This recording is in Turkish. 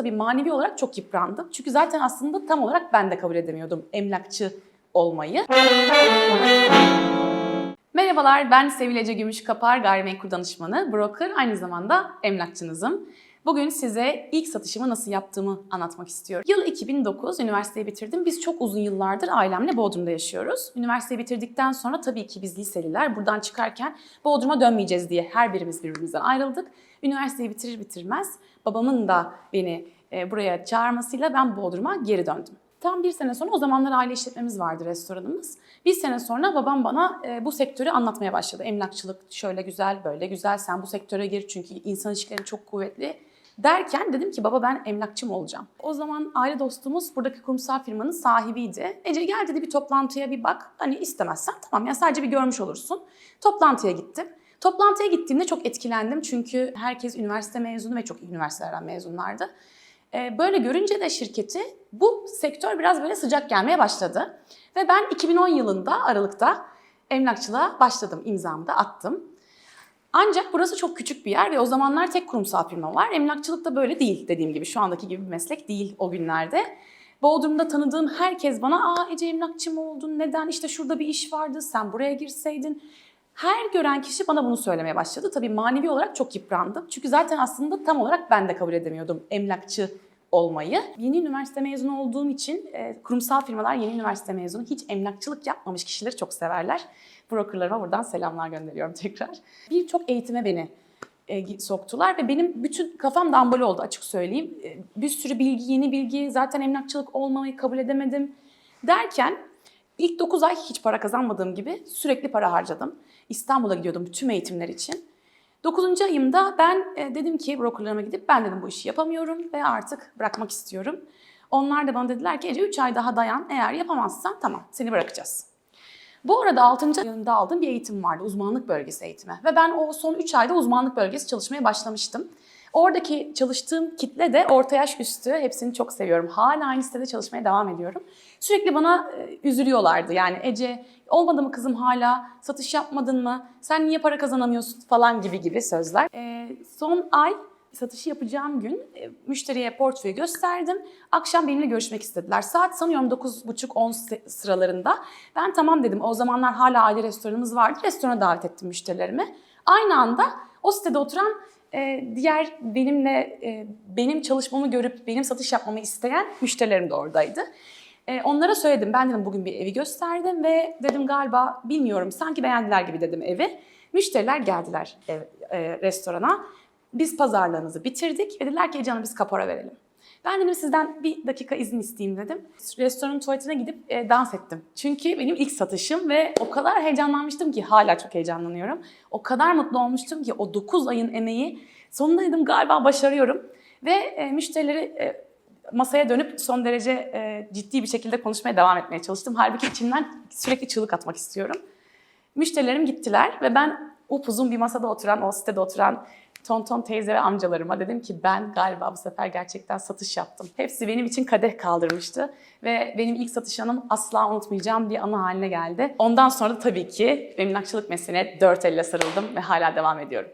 tabii manevi olarak çok yıprandım. Çünkü zaten aslında tam olarak ben de kabul edemiyordum emlakçı olmayı. Merhabalar, ben Sevil Ece Gümüşkapar, gayrimenkul danışmanı, broker, aynı zamanda emlakçınızım. Bugün size ilk satışımı nasıl yaptığımı anlatmak istiyorum. Yıl 2009, üniversiteyi bitirdim. Biz çok uzun yıllardır ailemle Bodrum'da yaşıyoruz. Üniversiteyi bitirdikten sonra tabii ki biz liseliler buradan çıkarken Bodrum'a dönmeyeceğiz diye her birimiz birbirimizden ayrıldık. Üniversiteyi bitirir bitirmez babamın da beni e, buraya çağırmasıyla ben Bodrum'a geri döndüm. Tam bir sene sonra o zamanlar aile işletmemiz vardı restoranımız. Bir sene sonra babam bana e, bu sektörü anlatmaya başladı. Emlakçılık şöyle güzel, böyle güzel. Sen bu sektöre gir çünkü insan ilişkileri çok kuvvetli. Derken dedim ki baba ben emlakçı mı olacağım? O zaman aile dostumuz buradaki kurumsal firmanın sahibiydi. Ece gel dedi bir toplantıya bir bak. Hani istemezsen tamam ya sadece bir görmüş olursun. Toplantıya gittim. Toplantıya gittiğimde çok etkilendim çünkü herkes üniversite mezunu ve çok iyi üniversitelerden mezunlardı. Ee, Böyle görünce de şirketi bu sektör biraz böyle sıcak gelmeye başladı. Ve ben 2010 yılında Aralık'ta emlakçılığa başladım, imzamı da attım. Ancak burası çok küçük bir yer ve o zamanlar tek kurumsal firma var. Emlakçılık da böyle değil dediğim gibi. Şu andaki gibi bir meslek değil o günlerde. Bodrum'da tanıdığım herkes bana ''Aa Ece emlakçı mı oldun? Neden? İşte şurada bir iş vardı, sen buraya girseydin.'' Her gören kişi bana bunu söylemeye başladı. Tabii manevi olarak çok yıprandım. Çünkü zaten aslında tam olarak ben de kabul edemiyordum emlakçı olmayı. Yeni üniversite mezunu olduğum için e, kurumsal firmalar yeni üniversite mezunu hiç emlakçılık yapmamış kişileri çok severler. Brokerlarıma buradan selamlar gönderiyorum tekrar. Birçok eğitime beni e, soktular ve benim bütün kafam dambal oldu açık söyleyeyim. E, bir sürü bilgi, yeni bilgi, zaten emlakçılık olmayı kabul edemedim derken ilk 9 ay hiç para kazanmadığım gibi sürekli para harcadım. İstanbul'a gidiyordum tüm eğitimler için. 9. ayımda ben e, dedim ki brokerlarıma gidip ben dedim bu işi yapamıyorum ve artık bırakmak istiyorum. Onlar da bana dediler ki Ece 3 ay daha dayan eğer yapamazsan tamam seni bırakacağız. Bu arada 6. yılında aldığım bir eğitim vardı uzmanlık bölgesi eğitimi ve ben o son 3 ayda uzmanlık bölgesi çalışmaya başlamıştım. Oradaki çalıştığım kitle de orta yaş üstü. Hepsini çok seviyorum. Hala aynı sitede çalışmaya devam ediyorum. Sürekli bana e, üzülüyorlardı. Yani Ece olmadı mı kızım hala? Satış yapmadın mı? Sen niye para kazanamıyorsun falan gibi gibi sözler. E, son ay satışı yapacağım gün e, müşteriye portföyü gösterdim. Akşam benimle görüşmek istediler. Saat sanıyorum 9.30-10 sıralarında. Ben tamam dedim. O zamanlar hala aile restoranımız vardı. Restorana davet ettim müşterilerimi. Aynı anda o sitede oturan e, diğer benimle e, benim çalışmamı görüp benim satış yapmamı isteyen müşterilerim de oradaydı. E, onlara söyledim. Ben dedim bugün bir evi gösterdim ve dedim galiba bilmiyorum sanki beğendiler gibi dedim evi. Müşteriler geldiler ev, e, restorana. Biz pazarlığınızı bitirdik ve dediler ki Ece Hanım biz kapora verelim. Ben dedim sizden bir dakika izin isteyeyim dedim. Restoranın tuvaletine gidip e, dans ettim. Çünkü benim ilk satışım ve o kadar heyecanlanmıştım ki hala çok heyecanlanıyorum. O kadar mutlu olmuştum ki o 9 ayın emeği sonunda dedim galiba başarıyorum. Ve e, müşterileri e, masaya dönüp son derece e, ciddi bir şekilde konuşmaya devam etmeye çalıştım. Halbuki içimden sürekli çığlık atmak istiyorum. Müşterilerim gittiler ve ben upuzun bir masada oturan, o sitede oturan tonton teyze ve amcalarıma dedim ki ben galiba bu sefer gerçekten satış yaptım. Hepsi benim için kadeh kaldırmıştı ve benim ilk satış anım asla unutmayacağım bir anı haline geldi. Ondan sonra da tabii ki emlakçılık mesleğine dört elle sarıldım ve hala devam ediyorum.